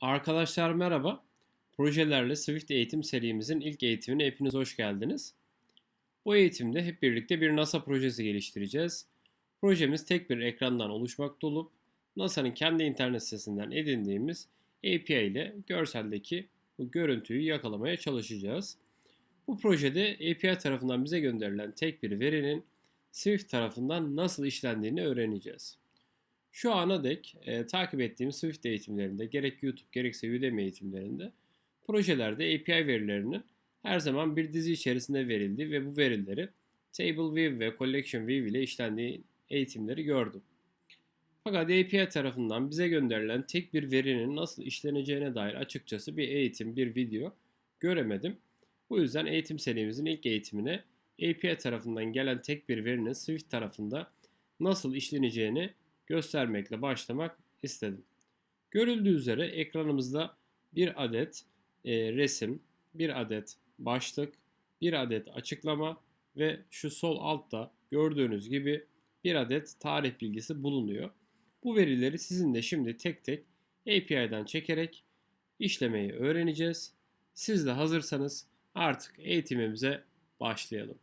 Arkadaşlar merhaba. Projelerle Swift eğitim serimizin ilk eğitimine hepiniz hoş geldiniz. Bu eğitimde hep birlikte bir NASA projesi geliştireceğiz. Projemiz tek bir ekrandan oluşmakta olup NASA'nın kendi internet sitesinden edindiğimiz API ile görseldeki bu görüntüyü yakalamaya çalışacağız. Bu projede API tarafından bize gönderilen tek bir verinin Swift tarafından nasıl işlendiğini öğreneceğiz. Şu ana dek e, takip ettiğim Swift eğitimlerinde gerek YouTube gerekse Udemy eğitimlerinde projelerde API verilerinin her zaman bir dizi içerisinde verildiği ve bu verileri Table View ve Collection View ile işlendiği eğitimleri gördüm. Fakat API tarafından bize gönderilen tek bir verinin nasıl işleneceğine dair açıkçası bir eğitim, bir video göremedim. Bu yüzden eğitim serimizin ilk eğitimine API tarafından gelen tek bir verinin Swift tarafında nasıl işleneceğini göstermekle başlamak istedim. Görüldüğü üzere ekranımızda bir adet e, resim, bir adet başlık, bir adet açıklama ve şu sol altta gördüğünüz gibi bir adet tarih bilgisi bulunuyor. Bu verileri sizin de şimdi tek tek API'den çekerek işlemeyi öğreneceğiz. Siz de hazırsanız artık eğitimimize başlayalım.